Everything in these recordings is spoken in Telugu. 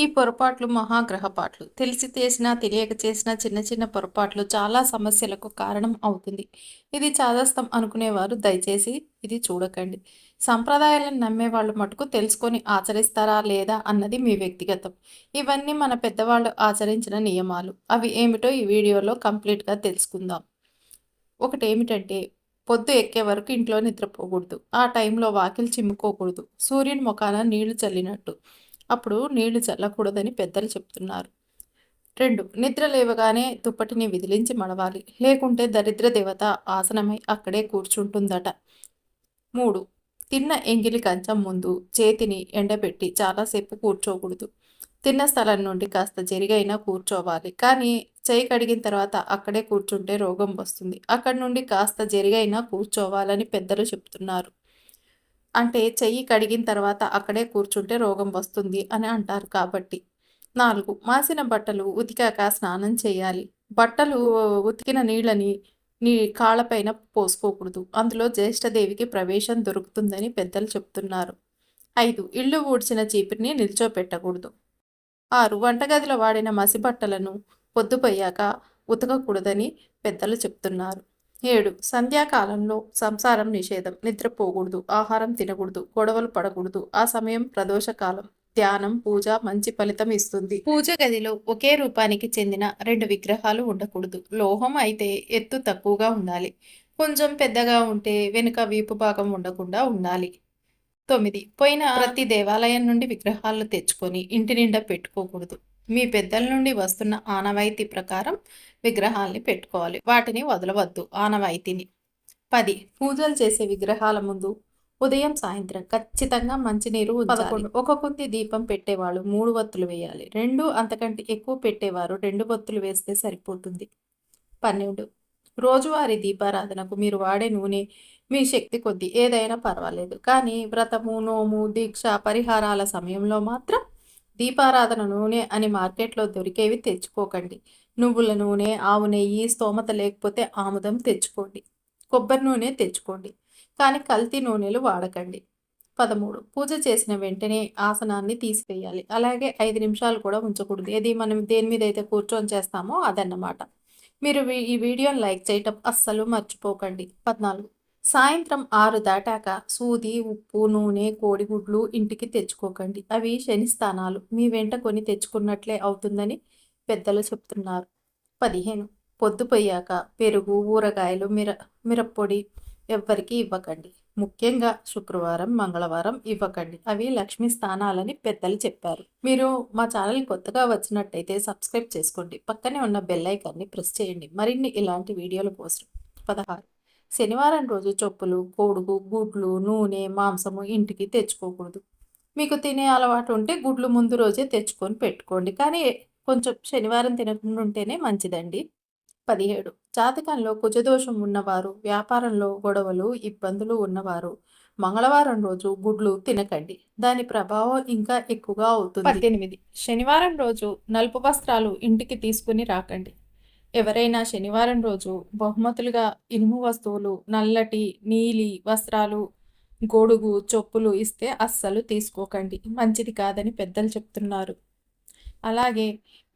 ఈ పొరపాట్లు మహాగ్రహపాట్లు తెలిసి చేసినా తెలియక చేసిన చిన్న చిన్న పొరపాట్లు చాలా సమస్యలకు కారణం అవుతుంది. ఇది చాదస్తం అనుకునేవారు దయచేసి ఇది చూడకండి. సంప్రదాయాలను నమ్మే వాళ్ళు మటుకు తెలుసుకొని ఆచరిస్తారా లేదా అన్నది మీ వ్యక్తిగతం. ఇవన్నీ మన పెద్దవాళ్ళు ఆచరించిన నియమాలు. అవి ఏమిటో ఈ వీడియోలో కంప్లీట్గా తెలుసుకుందాం. ఒకటి ఏమిటంటే పొద్దు ఎక్కే వరకు ఇంట్లో నిద్రపోకూడదు. ఆ టైంలో వాకిలు చిమ్ముకోకూడదు. సూర్యుని ముఖాన నీళ్ళు చల్లినట్టు. అప్పుడు నీళ్ళు చల్లకూడదని పెద్దలు చెప్తున్నారు. రెండు నిద్ర లేవగానే దుప్పటిని విదిలించి మడవాలి. లేకుంటే దరిద్ర దేవత ఆసనమై అక్కడే కూర్చుంటుందట. మూడు తిన్న ఎంగిలి కంచం ముందు చేతిని ఎండబెట్టి చాలాసేపు కూర్చోకూడదు. తిన్న స్థలం నుండి కాస్త జరిగైనా కూర్చోవాలి. కానీ చేయి కడిగిన తర్వాత అక్కడే కూర్చుంటే రోగం వస్తుంది. అక్కడి నుండి కాస్త జరిగైనా కూర్చోవాలని పెద్దలు చెప్తున్నారు. అంటే చెయ్యి కడిగిన తర్వాత అక్కడే కూర్చుంటే రోగం వస్తుంది అని అంటారు కాబట్టి. నాలుగు మాసిన బట్టలు ఉతికాక స్నానం చేయాలి. బట్టలు ఉతికిన నీళ్ళని నీ కాళ్ళపైన పోసుకోకూడదు. అందులో జ్యేష్ఠదేవికి ప్రవేశం దొరుకుతుందని పెద్దలు చెప్తున్నారు. ఐదు ఇల్లు ఊడ్చిన చీపిరిని నిల్చోపెట్టకూడదు. ఆరు వంటగదిలో వాడిన మసిబట్టలను పొద్దుపోయాక ఉతకకూడదని పెద్దలు చెప్తున్నారు. ఏడు. సంధ్యాకాలంలో సంసారం నిషేధం. నిద్రపోకూడదు. ఆహారం తినకూడదు. గొడవలు పడకూడదు. ఆ సమయం ప్రదోషకాలం. ధ్యానం పూజ మంచి ఫలితం ఇస్తుంది. పూజ గదిలో ఒకే రూపానికి చెందిన రెండు విగ్రహాలు ఉండకూడదు. లోహం అయితే ఎత్తు తక్కువగా ఉండాలి. కొంచెం పెద్దగా ఉంటే వెనుక వీపు భాగం ఉండకుండా ఉండాలి. తొమ్మిది. పోయిన ప్రతి దేవాలయం నుండి విగ్రహాలు తెచ్చుకొని ఇంటి నిండా పెట్టుకోకూడదు. మీ పెద్దల నుండి వస్తున్న ఆనవాయితీ ప్రకారం విగ్రహాల్ని పెట్టుకోవాలి. వాటిని వదలవద్దు ఆనవాయితీని. పది. పూజలు చేసే విగ్రహాల ముందు ఉదయం సాయంత్రం ఖచ్చితంగా మంచినీరు పదకొండు. ఒక కుంతి దీపం పెట్టేవాళ్ళు మూడు వత్తులు వేయాలి. రెండు అంతకంటే ఎక్కువ పెట్టేవారు రెండు వత్తులు వేస్తే సరిపోతుంది. పన్నెండు. రోజువారీ దీపారాధనకు మీరు వాడే నూనె మీ శక్తి కొద్దీ ఏదైనా పర్వాలేదు. కానీ వ్రతము నోము దీక్ష పరిహారాల సమయంలో మాత్రం దీపారాధన నూనె అని మార్కెట్లో దొరికేవి తెచ్చుకోకండి. నువ్వుల నూనె ఆవు నెయ్యి స్తోమత లేకపోతే ఆముదం తెచ్చుకోండి. కొబ్బరి నూనె తెచ్చుకోండి. కానీ కల్తీ నూనెలు వాడకండి. పదమూడు. పూజ చేసిన వెంటనే ఆసనాన్ని తీసివేయాలి. అలాగే ఐదు నిమిషాలు కూడా ఉంచకూడదు. ఏది మనం దేని మీద అయితే కూర్చొని చేస్తామో అదన్నమాట. మీరు ఈ వీడియోని లైక్ చేయటం అస్సలు మర్చిపోకండి. పద్నాలుగు. సాయంత్రం ఆరు దాటాక సూది ఉప్పు నూనె కోడిగుడ్లు ఇంటికి తెచ్చుకోకండి. అవి శని స్థానాలు మీ వెంట కొని తెచ్చుకున్నట్లే అవుతుందని పెద్దలు చెప్తున్నారు. పదిహేను. పొద్దుపోయాక పెరుగు ఊరగాయలు మిర మిరప్పొడి ఎవ్వరికి ఇవ్వకండి. ముఖ్యంగా శుక్రవారం మంగళవారం ఇవ్వకండి. అవి లక్ష్మీ స్థానాలని పెద్దలు చెప్పారు. మీరు మా ఛానల్ కొత్తగా వచ్చినట్టయితే సబ్స్క్రైబ్ చేసుకోండి. పక్కనే ఉన్న బెల్ ఐకాన్ని ప్రెస్ చేయండి. మరిన్ని ఇలాంటి వీడియోల కోసం పదహారు. శనివారం రోజు చొప్పులు కోడుగు గుడ్లు నూనె మాంసము ఇంటికి తెచ్చుకోకూడదు. మీకు తినే అలవాటు ఉంటే గుడ్లు ముందు రోజే తెచ్చుకొని పెట్టుకోండి. కానీ కొంచెం శనివారం తినకుండా ఉంటేనే మంచిదండి. పదిహేడు. జాతకంలో కుజదోషం ఉన్నవారు వ్యాపారంలో గొడవలు ఇబ్బందులు ఉన్నవారు మంగళవారం రోజు గుడ్లు తినకండి. దాని ప్రభావం ఇంకా ఎక్కువగా అవుతుంది. పద్దెనిమిది. శనివారం రోజు నలుపు వస్త్రాలు ఇంటికి తీసుకుని రాకండి. ఎవరైనా శనివారం రోజు బహుమతులుగా ఇనుము వస్తువులు నల్లటి నీలి వస్త్రాలు గొడుగు చొప్పులు ఇస్తే అస్సలు తీసుకోకండి. మంచిది కాదని పెద్దలు చెప్తున్నారు. అలాగే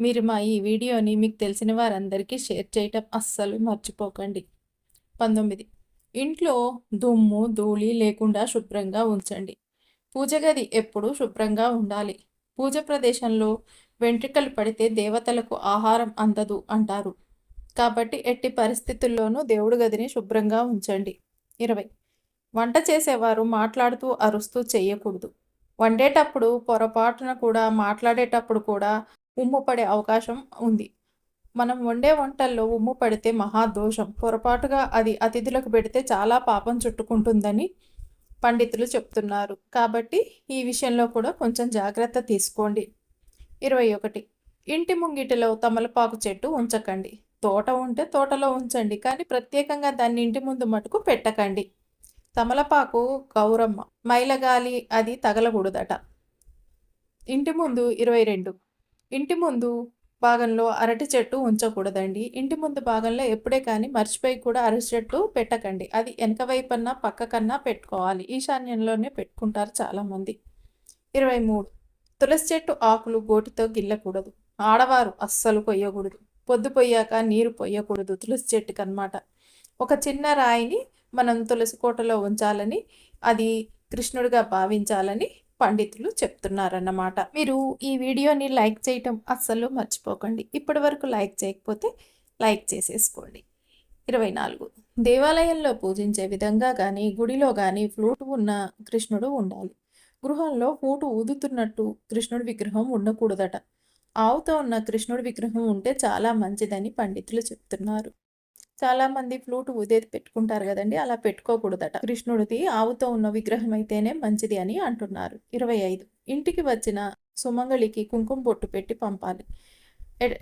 మీరు మా ఈ వీడియోని మీకు తెలిసిన వారందరికీ షేర్ చేయటం అస్సలు మర్చిపోకండి. పంతొమ్మిది. ఇంట్లో దుమ్ము ధూళి లేకుండా శుభ్రంగా ఉంచండి. పూజ గది ఎప్పుడూ శుభ్రంగా ఉండాలి. పూజ ప్రదేశంలో వెంట్రుకలు పడితే దేవతలకు ఆహారం అందదు అంటారు. కాబట్టి ఎట్టి పరిస్థితుల్లోనూ దేవుడి గదిని శుభ్రంగా ఉంచండి. ఇరవై. వంట చేసేవారు మాట్లాడుతూ అరుస్తూ చేయకూడదు. వండేటప్పుడు పొరపాటున కూడా మాట్లాడేటప్పుడు కూడా ఉమ్ము పడే అవకాశం ఉంది. మనం వండే వంటల్లో ఉమ్ము పడితే మహాదోషం పొరపాటుగా అది అతిథులకు పెడితే చాలా పాపం చుట్టుకుంటుందని పండితులు చెప్తున్నారు. కాబట్టి ఈ విషయంలో కూడా కొంచెం జాగ్రత్త తీసుకోండి. ఇరవై ఒకటి. ఇంటి ముంగిటిలో తమలపాకు చెట్టు ఉంచకండి. తోట ఉంటే తోటలో ఉంచండి. కానీ ప్రత్యేకంగా దాన్ని ఇంటి ముందు మటుకు పెట్టకండి. తమలపాకు గౌరమ్మ. మైలగాలి అది తగలకూడదట. ఇంటి ముందు ఇరవై రెండు. ఇంటి ముందు భాగంలో అరటి చెట్టు ఉంచకూడదండి. ఇంటి ముందు భాగంలో ఎప్పుడే కానీ మర్చిపోయి కూడా అరటి చెట్టు పెట్టకండి. అది వెనక వైపన్నా పక్క కన్నా పెట్టుకోవాలి. ఈశాన్యంలోనే పెట్టుకుంటారు చాలామంది. ఇరవై మూడు. తులసి చెట్టు ఆకులు గోటితో గిల్లకూడదు. ఆడవారు అస్సలు కొయ్యకూడదు. పొద్దుపోయాక నీరు పొయ్యకూడదు తులసి చెట్టుకు అనమాట ఒక చిన్న రాయిని మనం తులసి కోటలో ఉంచాలని అది కృష్ణుడిగా భావించాలని పండితులు చెప్తున్నారన్నమాట. మీరు ఈ వీడియోని లైక్ చేయటం అస్సలు మర్చిపోకండి. ఇప్పటి వరకు లైక్ చేయకపోతే లైక్ చేసేసుకోండి. ఇరవై నాలుగు. దేవాలయంలో పూజించే విధంగా కానీ గుడిలో కానీ ఫ్లూట్ ఉన్న కృష్ణుడు ఉండాలి. గృహంలో ఫ్లూటు ఊదుతున్నట్టు కృష్ణుడి విగ్రహం ఉండకూడదట. ఆవుతో ఉన్న కృష్ణుడి విగ్రహం ఉంటే చాలా మంచిదని పండితులు చెప్తున్నారు. చాలామంది ఫ్లూట్ ఉదేది పెట్టుకుంటారు కదండి అలా పెట్టుకోకూడదట. కృష్ణుడిది ఆవుతో ఉన్న విగ్రహం అయితేనే మంచిది అని అంటున్నారు. ఇరవై ఐదు. ఇంటికి వచ్చిన సుమంగళికి కుంకుమ బొట్టు పెట్టి పంపాలి.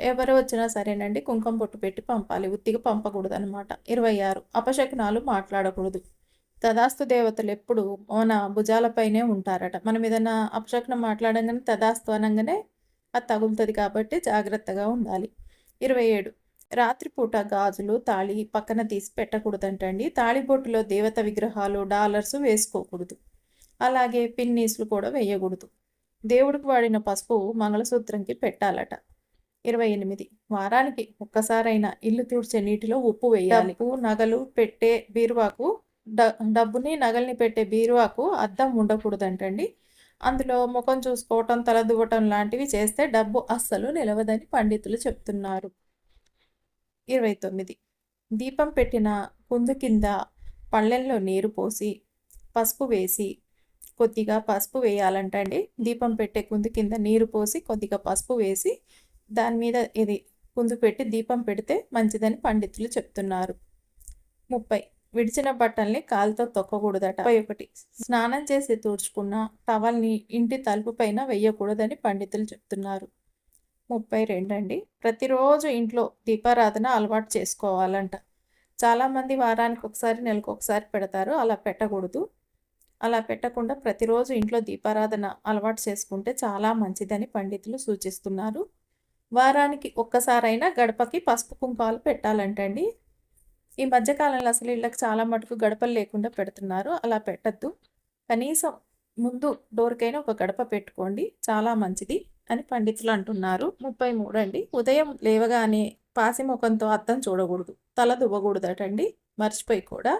ఎవరు వచ్చినా సరేనండి కుంకుమ బొట్టు పెట్టి పంపాలి. ఉత్తిగా పంపకూడదు అనమాట ఇరవై ఆరు. అపశకునాలు మాట్లాడకూడదు. తదాస్తు దేవతలు ఎప్పుడు మన భుజాలపైనే ఉంటారట. మనం ఏదైనా అపశకునం మాట్లాడంగానే తదాస్తు అనగానే అది తగులుతుంది కాబట్టి జాగ్రత్తగా ఉండాలి. ఇరవై ఏడు. రాత్రిపూట గాజులు తాళి పక్కన తీసి పెట్టకూడదంటండి. తాళిబొట్టులో దేవత విగ్రహాలు డాలర్స్ వేసుకోకూడదు. అలాగే పిన్నీసులు కూడా వేయకూడదు. దేవుడికి వాడిన పసుపు మంగళసూత్రంకి పెట్టాలట. ఇరవై ఎనిమిది. వారానికి ఒక్కసారైనా ఇల్లు తుడిచే నీటిలో ఉప్పు వేయాలి. నగలు పెట్టే బీరువాకు డబ్బుని నగల్ని పెట్టే బీరువాకు అద్దం ఉండకూడదంటండి. అందులో ముఖం చూసుకోవటం తల దువ్వటం లాంటివి చేస్తే డబ్బు అస్సలు నిలవదని పండితులు చెప్తున్నారు. ఇరవై తొమ్మిది. దీపం పెట్టిన కుందు కింద పళ్ళెంలో నీరు పోసి పసుపు వేసి కొద్దిగా పసుపు వేయాలంటండి. దీపం పెట్టే కుందు కింద నీరు పోసి కొద్దిగా పసుపు వేసి దాని మీద ఇది కుందు పెట్టి దీపం పెడితే మంచిదని పండితులు చెప్తున్నారు. ముప్పై. విడిచిన బట్టల్ని కాలుతో తొక్కకూడదట. ఒకటి స్నానం చేసి తూర్చుకున్న టవల్ని ఇంటి తలుపు పైన వెయ్యకూడదని పండితులు చెప్తున్నారు. ముప్పై రెండు అండి ప్రతిరోజు ఇంట్లో దీపారాధన అలవాటు చేసుకోవాలంట. చాలామంది వారానికి ఒకసారి నెలకు ఒకసారి పెడతారు. అలా పెట్టకూడదు. అలా పెట్టకుండా ప్రతిరోజు ఇంట్లో దీపారాధన అలవాటు చేసుకుంటే చాలా మంచిదని పండితులు సూచిస్తున్నారు. వారానికి ఒక్కసారైనా గడపకి పసుపు కుంకాలు పెట్టాలంటండి. ఈ మధ్యకాలంలో అసలు ఇళ్ళకి చాలా మటుకు గడపలు లేకుండా పెడుతున్నారు. అలా పెట్టద్దు. కనీసం ముందు డోర్కైనా ఒక గడప పెట్టుకోండి. చాలా మంచిది అని పండితులు అంటున్నారు. ముప్పై మూడు అండి. ఉదయం లేవగానే పాసి ముఖంతో అద్దం చూడకూడదు. తల దువ్వకూడదటండి. మర్చిపోయి కూడా.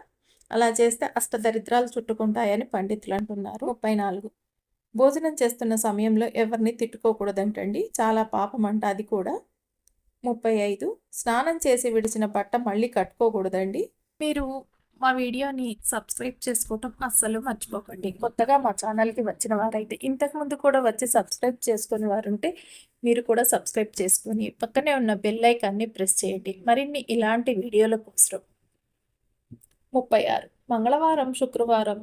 అలా చేస్తే అష్టదరిద్రాలు చుట్టుకుంటాయని పండితులు అంటున్నారు. ముప్పై నాలుగు. భోజనం చేస్తున్న సమయంలో ఎవరిని తిట్టుకోకూడదంటండి. చాలా పాపం అంట అది కూడా. ముప్పై ఐదు. స్నానం చేసి విడిచిన బట్ట మళ్ళీ కట్టుకోకూడదండి. మీరు మా వీడియోని సబ్స్క్రైబ్ చేసుకోవటం అస్సలు మర్చిపోకండి. కొత్తగా మా ఛానల్కి వచ్చిన వారైతే ఇంతకుముందు కూడా వచ్చి సబ్స్క్రైబ్ చేసుకుని వారు ఉంటే మీరు కూడా సబ్స్క్రైబ్ చేసుకొని పక్కనే ఉన్న బెల్ ఐకాన్ని ప్రెస్ చేయండి. మరిన్ని ఇలాంటి వీడియోల కోసం ముప్పై ఆరు. మంగళవారం శుక్రవారం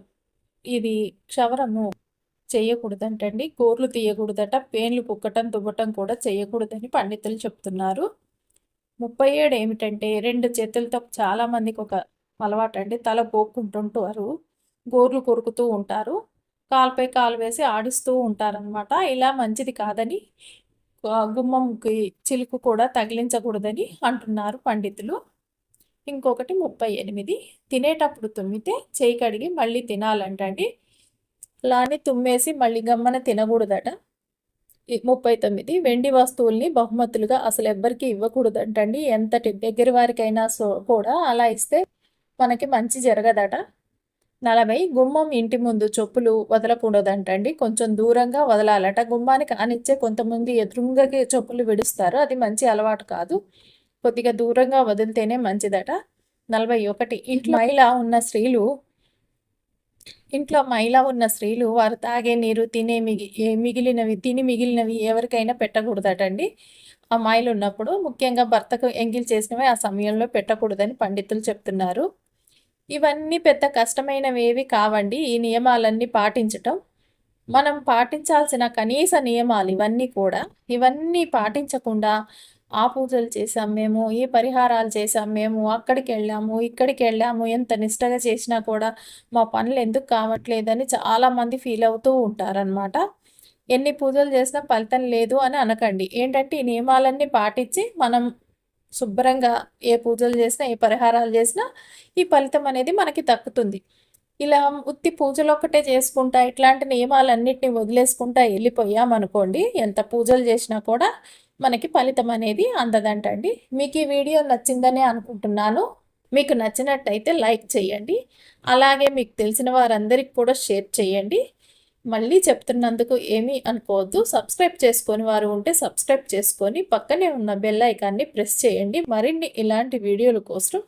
ఇది క్షవరము. చేయకూడదంటండి. గోర్లు తీయకూడదట పేన్లు పుక్కటం దువ్వటం కూడా చేయకూడదని పండితులు చెప్తున్నారు. ముప్పై ఏడు ఏమిటంటే రెండు చేతులతో చాలామందికి ఒక అలవాటు అండి తల పోక్కుంటుంటారు గోర్లు కొరుకుతూ ఉంటారు కాలుపై కాలు వేసి ఆడిస్తూ ఉంటారనమాట ఇలా మంచిది కాదని గుమ్మంకి చిలుకు కూడా తగిలించకూడదని అంటున్నారు పండితులు. ఇంకొకటి ముప్పై ఎనిమిది తినేటప్పుడు తుమ్మితే చేయి కడిగి మళ్ళీ తినాలంటండి. లాని తుమ్మేసి మళ్ళీ గమ్మన తినకూడదట. ముప్పై తొమ్మిది వెండి వస్తువుల్ని బహుమతులుగా అసలు ఎవ్వరికి ఇవ్వకూడదంటండి. ఎంతటి దగ్గర వారికైనా సో కూడా అలా ఇస్తే మనకి మంచి జరగదట. నలభై గుమ్మం ఇంటి ముందు చెప్పులు వదలకూడదంటండి. కొంచెం దూరంగా వదలాలట. గుమ్మానికి అనిచ్చే కొంతమంది ఎదురుంగకి చెప్పులు విడుస్తారు. అది మంచి అలవాటు కాదు. కొద్దిగా దూరంగా వదిలితేనే మంచిదట. నలభై ఒకటి ఇంట్లో మహిళ ఉన్న స్త్రీలు ఇంట్లో మైల ఉన్న స్త్రీలు వారు తాగే నీరు తినే మిగి మిగిలినవి తిని మిగిలినవి ఎవరికైనా పెట్టకూడదటండి. ఆ మైలు ఉన్నప్పుడు ముఖ్యంగా భర్తకు ఎంగిల్ చేసినవి ఆ సమయంలో పెట్టకూడదని పండితులు చెప్తున్నారు. ఇవన్నీ పెద్ద కష్టమైనవి ఏవి కావండి. ఈ నియమాలన్నీ పాటించటం. మనం పాటించాల్సిన కనీస నియమాలు ఇవన్నీ కూడా. ఇవన్నీ పాటించకుండా ఆ పూజలు చేసాం మేము ఈ పరిహారాలు చేసాం మేము అక్కడికి వెళ్ళాము ఇక్కడికి వెళ్ళాము ఎంత నిష్టగా చేసినా కూడా మా పనులు ఎందుకు కావట్లేదని చాలామంది ఫీల్ అవుతూ ఉంటారనమాట ఎన్ని పూజలు చేసినా ఫలితం లేదు అని అనకండి. ఏంటంటే ఈ నియమాలన్నీ పాటించి మనం శుభ్రంగా ఏ పూజలు చేసినా ఏ పరిహారాలు చేసినా ఈ ఫలితం అనేది మనకి తక్కుతుంది ఇలా ఉత్తి పూజలు ఒక్కటే చేసుకుంటా ఇట్లాంటి నియమాలన్నిటిని వదిలేసుకుంటా వెళ్ళిపోయామనుకోండి ఎంత పూజలు చేసినా కూడా మనకి ఫలితం అనేది అందదంటండి. మీకు ఈ వీడియో నచ్చిందనే అనుకుంటున్నాను. మీకు నచ్చినట్టయితే లైక్ చేయండి. అలాగే మీకు తెలిసిన వారందరికీ కూడా షేర్ చేయండి. మళ్ళీ చెప్తున్నందుకు ఏమీ అనుకోవద్దు. సబ్స్క్రైబ్ చేసుకొని వారు ఉంటే సబ్స్క్రైబ్ చేసుకొని పక్కనే ఉన్న బెల్ ఐకాన్ని ప్రెస్ చేయండి. మరిన్ని ఇలాంటి వీడియోల కోసం